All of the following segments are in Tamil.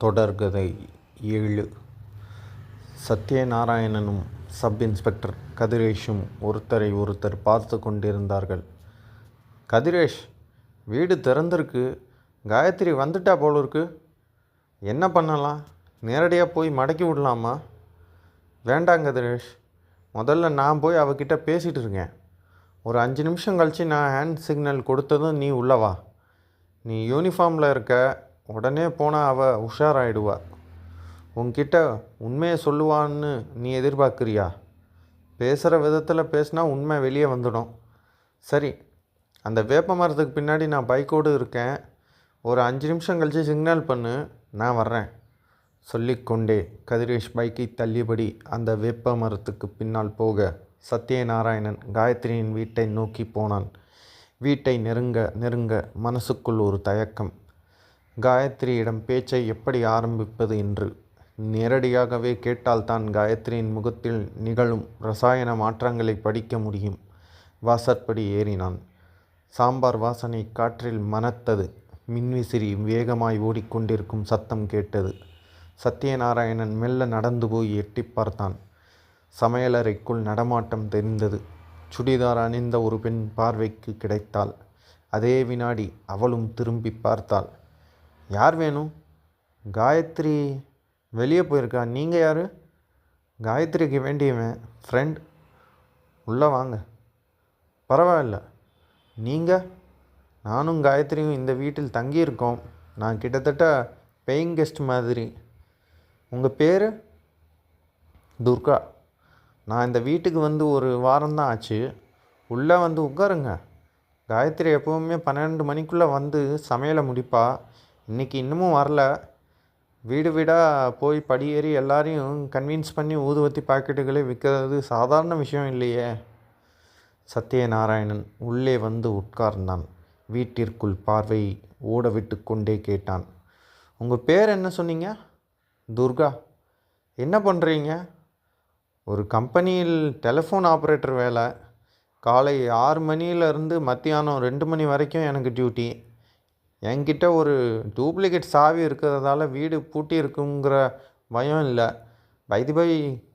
தொடர்கதை ஏழு. சத்யநாராயணனும் சப் இன்ஸ்பெக்டர் கதிரேஷும் ஒருத்தரை ஒருத்தர் பார்த்து கொண்டிருந்தார்கள். கதிரேஷ் வீடு திறந்திருக்கு. காயத்ரி வந்துட்டா போல இருக்கு. என்ன பண்ணலாம்? நேரடியாக போய் மடக்கி விடலாமா? வேண்டாம் கதிரேஷ். முதல்ல நான் போய் அவகிட்ட பேசிகிட்டு இருக்கேன். ஒரு அஞ்சு நிமிஷம் கழித்து நான் ஹேண்ட் சிக்னல் கொடுத்ததும் நீ உள்ளவா நீ யூனிஃபார்மில் இருக்க. உடனே போனால் அவள் உஷாராயிடுவா. உன்கிட்ட உண்மையை சொல்லுவான்னு நீ எதிர்பார்க்குறியா? பேசுகிற விதத்தில் பேசினா உண்மை வெளியே வந்துடும். சரி அந்த வேப்ப மரத்துக்கு பின்னாடி நான் பைக்கோடு இருக்கேன். ஒரு அஞ்சு நிமிஷம் கழித்து சிக்னல் பண்ணு நான் வர்றேன். சொல்லிக்கொண்டே கதிரேஷ் பைக்கை தள்ளியபடி அந்த வேப்ப மரத்துக்கு பின்னால் போக சத்யநாராயணன் காயத்ரியின் வீட்டை நோக்கி போனான். வீட்டை நெருங்க நெருங்க மனசுக்குள் ஒரு தயக்கம். காயத்ரியிடம் பேச்சை எப்படி ஆரம்பிப்பது என்று. நேரடியாகவே கேட்டால்தான் காயத்ரியின் முகத்தில் நிகழும் ரசாயன மாற்றங்களை படிக்க முடியும். வாசற்படி ஏறினான். சாம்பார் வாசனை காற்றில் மணத்தது மின்விசிறி வேகமாய் ஓடிக்கொண்டிருக்கும் சத்தம் கேட்டது. சத்யநாராயணன் மெல்ல நடந்து போய் எட்டி பார்த்தான். சமையலறைக்குள் நடமாட்டம் தெரிந்தது. சுடிதார் அணிந்த ஒரு பெண் பார்வைக்கு கிடைத்தாள். அதே வினாடி அவளும் திரும்பி பார்த்தாள். யார் வேணும்? காயத்ரி வெளியே போயிருக்கா? நீங்கள் யார்? காயத்ரிக்கு வேண்டியவன் ஃப்ரெண்ட் உள்ளே வாங்க. பரவாயில்ல. நீங்கள் நானும் காயத்ரியும் இந்த வீட்டில் தங்கியிருக்கோம். நான் கிட்டத்தட்ட பெயிங் கெஸ்ட் மாதிரி. உங்கள் பேர்? துர்கா. நான் இந்த வீட்டுக்கு வந்து ஒரு வாரம்தான் ஆச்சு. உள்ளே வந்து உட்காருங்க. காயத்ரி எப்போவுமே பன்னெண்டு மணிக்குள்ளே வந்து சமையலை முடிப்பா. இன்றைக்கி இன்னமும் வரல. வீடு வீடாக போய் படியேறி எல்லாரையும் கன்வின்ஸ் பண்ணி ஊதுவத்தி பாக்கெட்டுகளை விற்கிறது சாதாரண விஷயம் இல்லையே. சத்யநாராயணன் உள்ளே வந்து உட்கார்ந்தான். வீட்டிற்குள் பார்வை ஓட விட்டு கொண்டே கேட்டான். உங்கள் பேர் என்ன சொன்னீங்க? துர்கா. என்ன பண்ணுறீங்க ஒரு கம்பெனியில் டெலிஃபோன் ஆப்ரேட்டர் வேலை. காலை ஆறு மணியிலேருந்து மத்தியானம் ரெண்டு மணி வரைக்கும் எனக்கு டியூட்டி என்கிட்ட ஒரு டூப்ளிகேட் சாவி இருக்கிறதால வீடு பூட்டி இருக்குங்கிற பயம் இல்லை. பைதி பை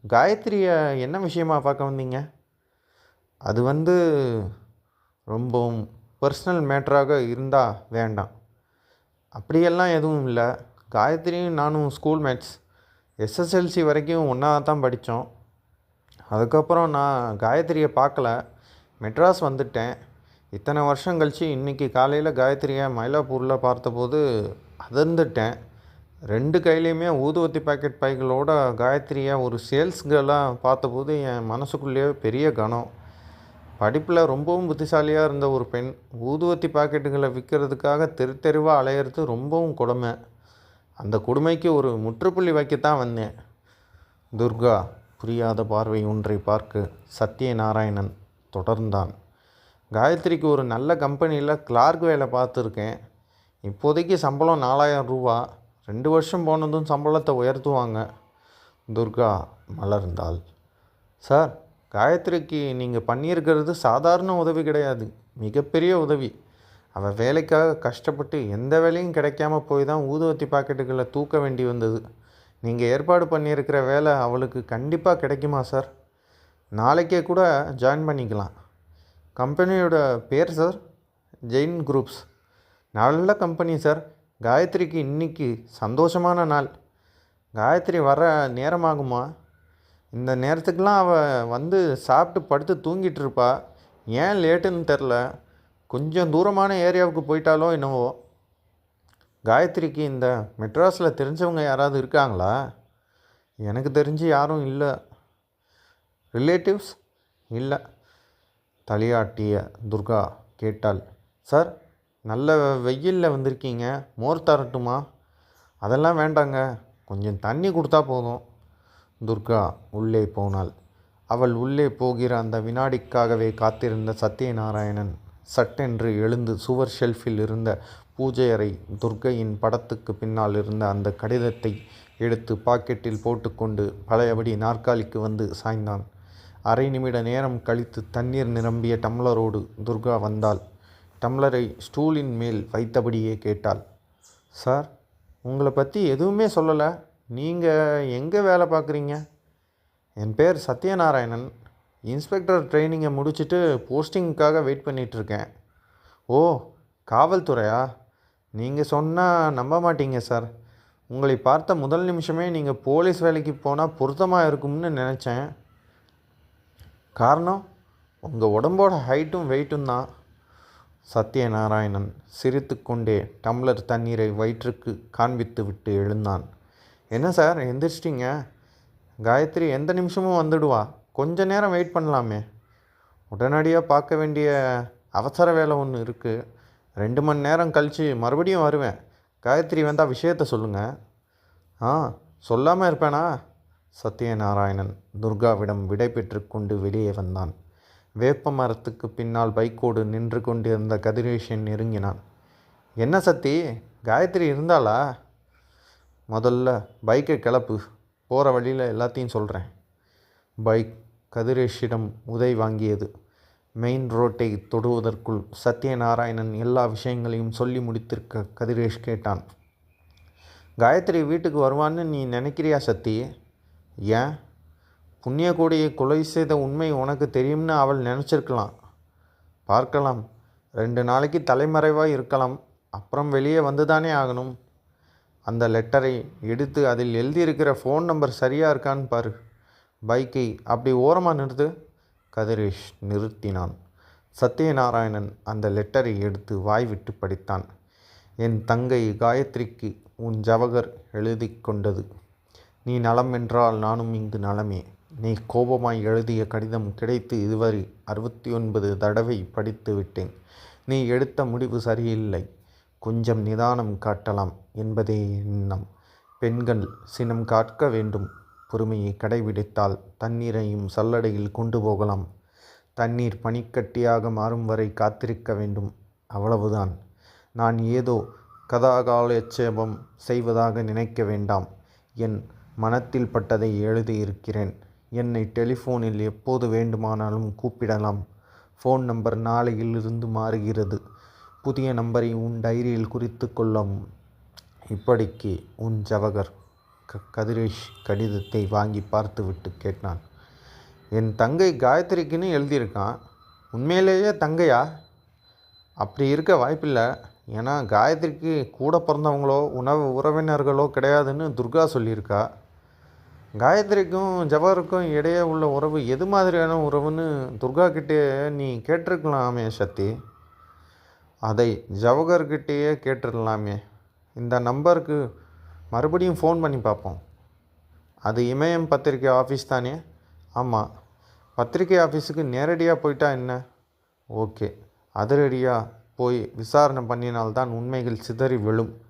காயத்ரியை என்ன விஷயமா பார்க்க வந்தீங்க? அது வந்து ரொம்பவும் பர்சனல் மேட்டராக இருந்தால் வேண்டாம். அப்படியெல்லாம் எதுவும் இல்லை. காயத்ரியும் நானும் ஸ்கூல் மேட்ஸ் எஸ்எஸ்எல்சி வரைக்கும் ஒன்றா தான் படித்தோம். அதுக்கப்புறம் நான் காயத்ரியை பார்க்கல. மெட்ராஸ் வந்துட்டேன். இத்தனை வருஷம் கழித்து இன்றைக்கி காலையில் காயத்ரியை மயிலாப்பூரில் பார்த்தபோது அதிர்ந்துட்டேன். ரெண்டு கையிலையுமே ஊதுவத்தி பாக்கெட் பைகளோட காயத்ரியை ஒரு சேல்ஸ் கேர்ளாக பார்த்தபோது என் மனசுக்குள்ளேயே பெரிய கனம். படிப்பில் ரொம்பவும் புத்திசாலியாக இருந்த ஒரு பெண் ஊதுவத்தி பாக்கெட்டுகளை விற்கிறதுக்காக தெரு தெருவாக அலையிறது ரொம்பவும் கொடுமை. அந்த கொடுமைக்கு ஒரு முற்றுப்புள்ளி வைக்கத்தான் வந்தேன். துர்கா புரியாத பார்வை ஒன்றை பார்க்க சத்யநாராயணன் தொடர்ந்தான். காயத்ரிக்கு ஒரு நல்ல கம்பெனியில் கிளார்க் வேலை பார்த்துருக்கேன். இப்போதைக்கு சம்பளம் நாலாயிரம் ரூபா. ரெண்டு வருஷம் போனதும் சம்பளத்தை உயர்த்துவாங்க. துர்கா மலர்ந்தாள். சார் காயத்ரிக்கு நீங்கள் பண்ணியிருக்கிறது சாதாரண உதவி கிடையாது. மிகப்பெரிய உதவி. அவள் வேலைக்காக கஷ்டப்பட்டு எந்த வேலையும் கிடைக்காம போய் தான் ஊதுவத்தி பாக்கெட்டுகளை தூக்க வேண்டி வந்தது. நீங்கள் ஏற்பாடு பண்ணியிருக்கிற வேலை அவளுக்கு கண்டிப்பாக கிடைக்குமா சார்? நாளைக்கே கூட ஜாயின் பண்ணிக்கலாம். கம்பெனியோட பேர் சார்? ஜெயின் குரூப்ஸ். நல்ல கம்பெனி சார். காயத்ரிக்கு இன்றைக்கி சந்தோஷமான நாள். காயத்ரி வர நேரமாகுமா? இந்த நேரத்துக்கெலாம் அவள் வந்து சாப்பிட்டு படுத்து தூங்கிட்டு இருப்பா. ஏன் லேட்டுன்னு தெரில. கொஞ்சம் தூரமான ஏரியாவுக்கு போயிட்டாலோ என்னவோ. காயத்ரிக்கு இந்த மெட்ராஸில் தெரிஞ்சவங்க யாராவது இருக்காங்களா? எனக்கு தெரிஞ்சு யாரும் இல்லை. ரிலேட்டிவ்ஸ்? இல்லை. தலையாட்டிய துர்கா கேட்டாள் சார் நல்ல வெயிலில் வந்திருக்கீங்க மோர் தரட்டுமா? அதெல்லாம் வேண்டாங்க கொஞ்சம் தண்ணி கொடுத்தா போதும். துர்கா உள்ளே போனாள். அவள் உள்ளே போகிற அந்த வினாடிக்காகவே காத்திருந்த சத்யநாராயணன் சட்டென்று எழுந்து சுவர் ஷெல்ஃபில் இருந்த பூஜை அறை துர்கையின் படத்துக்கு பின்னால் இருந்த அந்த கடிதத்தை எடுத்து பாக்கெட்டில் போட்டுக்கொண்டு பழையபடி நாற்காலிக்கு வந்து சாய்ந்தான். அரை நிமிட நேரம் கழித்து தண்ணீர் நிரம்பிய டம்ளரோடு துர்கா வந்தாள். டம்ளரை ஸ்டூலின் மேல் வைத்தபடியே கேட்டாள். சார் உங்களை பற்றி எதுவுமே சொல்லலை. நீங்கள் எங்கே வேலை பார்க்குறீங்க? என் பேர் சத்யநாராயணன். இன்ஸ்பெக்டர் ட்ரைனிங்கை முடிச்சுட்டு போஸ்டிங்க்காக வெயிட் பண்ணிகிட்ருக்கேன். ஓ காவல்துறையா? நீங்கள் சொன்னால் நம்ப மாட்டீங்க சார். உங்களை பார்த்த முதல் நிமிஷமே நீங்கள் போலீஸ் வேலைக்கு போனால் பொருத்தமாக இருக்கும்னு நினச்சேன். காரணம் உங்கள் உடம்போட ஹைட்டும் வெயிட்டும் தான். சத்யநாராயணன் சிரித்துக்கொண்டே டம்ளர் தண்ணீரை வயிற்றுக்கு காண்பித்து விட்டு எழுந்தான். என்ன சார் எந்திரிச்சிட்டிங்க? காயத்ரி எந்த நிமிஷமும் வந்துடுவா? கொஞ்ச நேரம் வெயிட் பண்ணலாமே. உடனடியாக பார்க்க வேண்டிய அவசர வேலை ஒன்று இருக்குது ரெண்டு மணி நேரம் கழித்து மறுபடியும் வருவேன். காயத்ரி வந்தால் விஷயத்த சொல்லுங்கள் ஆ சொல்லாமல் இருப்பேனா? சத்யநாராயணன் துர்காவிடம் விடை பெற்றுக்கொண்டு வெளியே வந்தான். வேப்ப மரத்துக்கு பின்னால் பைக்கோடு நின்று கொண்டிருந்த கதிரேஷன் நெருங்கினான். என்ன சத்தி காயத்ரி இருந்தாளா? முதல்ல பைக்கை கிளப்பு போகிற வழியில் எல்லாத்தையும் சொல்கிறேன் பைக் கதிரேஷிடம் உதை வாங்கியது. மெயின் ரோட்டை தொடுவதற்குள் சத்யநாராயணன் எல்லா விஷயங்களையும் சொல்லி முடித்திருக்க கதிரேஷ் கேட்டான். காயத்ரி வீட்டுக்கு வருவான்னு நீ நினைக்கிறியா சத்தி? ஏன்? புண்ணியகோடியை கொலை செய்த உண்மை உனக்கு தெரியும்னு அவள் நினச்சிருக்கலாம். பார்க்கலாம். ரெண்டு நாளைக்கு தலைமறைவாக இருக்கலாம். அப்புறம் வெளியே வந்து தானே ஆகணும். அந்த லெட்டரை எடுத்து அதில் எழுதியிருக்கிற ஃபோன் நம்பர் சரியாக இருக்கான்னு பாரு. பைக்கை அப்படி ஓரமாக நிறுத்து. கதிரேஷ் நிறுத்தினான். சத்யநாராயணன் அந்த லெட்டரை எடுத்து வாய் விட்டு படித்தான். என் தங்கை காயத்ரிக்கு உன் ஜவகர் எழுதி கொண்டது. நீ நலம் என்றால் நானும் இங்கு நலமே. நீ கோபமாய் எழுதிய கடிதம் கிடைத்து இதுவரை அறுபத்தி ஒன்பது தடவை படித்து விட்டேன். நீ எடுத்த முடிவு சரியில்லை. கொஞ்சம் நிதானம் காட்டலாம் என்பதே எண்ணம். பெண்கள் சினம் காக்க வேண்டும். பொறுமையை கடைபிடித்தால் தண்ணீரையும் சல்லடையில் கொண்டு போகலாம். தண்ணீர் பனிக்கட்டியாக மாறும் வரை காத்திருக்க வேண்டும். அவ்வளவுதான். நான் ஏதோ கதாகாலட்சேபம் செய்வதாக நினைக்க வேண்டாம். என் மனத்தில் பட்டதை எழுதியிருக்கிறேன் என்னை டெலிஃபோனில் எப்போது வேண்டுமானாலும் கூப்பிடலாம். ஃபோன் நம்பர் நாளையிலிருந்து மாறுகிறது. புதிய நம்பரை உன் டைரியில் குறித்து கொள்ளவும் இப்படிக்கு உன் ஜவகர் க கதிரேஷ் கடிதத்தை வாங்கி பார்த்துவிட்டு கேட்டான். என் தங்கை காயத்ரிக்குன்னு எழுதியிருக்கான். உண்மையிலேயே தங்கையா? அப்படி இருக்க வாய்ப்பில்லை. ஏன்னா காயத்ரிக்கு கூட பிறந்தவங்களோ உணவு உறவினர்களோ கிடையாதுன்னு துர்கா சொல்லியிருக்கா. காயத்ரிக்கும் ஜவஹருக்கும் இடையே உள்ள உறவு எது மாதிரியான உறவுன்னு துர்கா கிட்டே நீ கேட்டிருக்கலாமே சக்தி அதை ஜவஹர்கிட்டேயே கேட்டுடலாமே இந்த நம்பருக்கு மறுபடியும் ஃபோன் பண்ணி பார்ப்போம். அது இமயம் பத்திரிக்கை ஆஃபீஸ் தானே? ஆமாம் பத்திரிக்கை ஆஃபீஸுக்கு நேரடியாக போயிட்டா என்ன? ஓகே. அதிரடியாக போய் விசாரணை பண்ணினால்தான் உண்மைகள் சிதறி விழும்.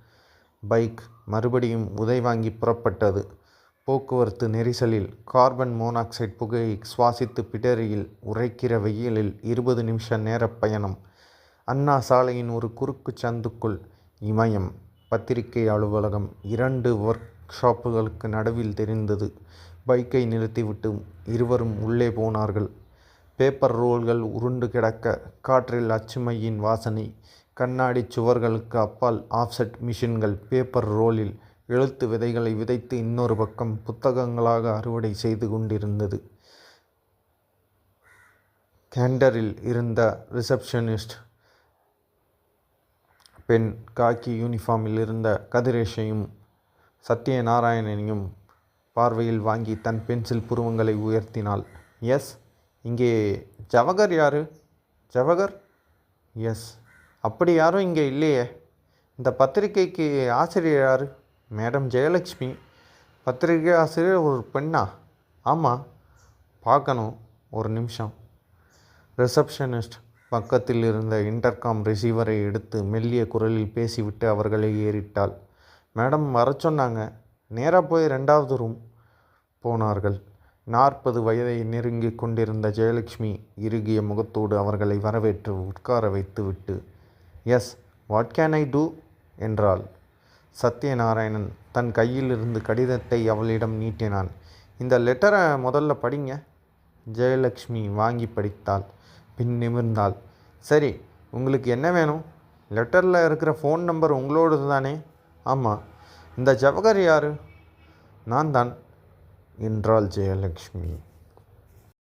பைக் மறுபடியும் உதை வாங்கி புறப்பட்டது. போக்குவரத்து நெரிசலில் கார்பன் மோனாக்சைடு புகையை சுவாசித்து பிடரியில் உரைக்கிற வெயிலில் இருபது நிமிஷ நேர பயணம். அண்ணா சாலையின் ஒரு குறுக்கு சந்துக்குள் இமயம் பத்திரிகை அலுவலகம் இரண்டு ஒர்க் ஷாப்புகளுக்கு நடுவில் தெரிந்தது. பைக்கை நிறுத்திவிட்டு இருவரும் உள்ளே போனார்கள். பேப்பர் ரோல்கள் உருண்டு கிடக்க காற்றில் அச்சுமையின் வாசனை கண்ணாடி சுவர்களுக்கு அப்பால் ஆஃப்செட் மிஷின்கள் பேப்பர் ரோலில் எழுத்து விதைகளை விதைத்து இன்னொரு பக்கம் புத்தகங்களாக அறுவடை செய்து கொண்டிருந்தது. கேண்டரில் இருந்த ரிசப்ஷனிஸ்ட் பெண் காக்கி யூனிஃபார்மில் இருந்த கதிரேஷையும் சத்யநாராயணனையும் பார்வையில் வாங்கி தன் பென்சில் புருவங்களை உயர்த்தினாள். எஸ் இங்கே ஜவகர் யார்? ஜவகர்? எஸ். அப்படி யாரும் இங்கே இல்லையே. இந்த பத்திரிகைக்கு ஆசிரியர் யார்? மேடம் ஜெயலக்ஷ்மி பத்திரிகை ஆசிரியர் ஒரு பெண்ணா? ஆமாம் பார்க்கணும் ஒரு நிமிஷம். ரிசப்ஷனிஸ்ட் பக்கத்தில் இருந்த இன்டர்காம் ரிசீவரை எடுத்து மெல்லிய குரலில் பேசிவிட்டு அவர்களை ஏறிட்டாள். மேடம் வர சொன்னாங்க. நேராக போய் ரெண்டாவது ரூம் போனார்கள். நாற்பது வயதை நெருங்கி கொண்டிருந்த ஜெயலட்சுமி இறுகிய முகத்தோடு அவர்களை வரவேற்று உட்கார வைத்துவிட்டு yes what can I do? என்றாள். சத்யநாராயணன் தன் கையில் இருந்து கடிதத்தை அவளிடம் நீட்டினான். இந்த லெட்டரை முதல்ல படிங்க. ஜெயலக்ஷ்மி வாங்கி படித்தாள். பின் நிமிர்ந்தாள். சரி உங்களுக்கு என்ன வேணும்? லெட்டரில் இருக்கிற ஃபோன் நம்பர் உங்களோடது தானே? ஆமாம் இந்த ஜவகர் யார்? நான் தான் என்றாள் ஜெயலக்ஷ்மி.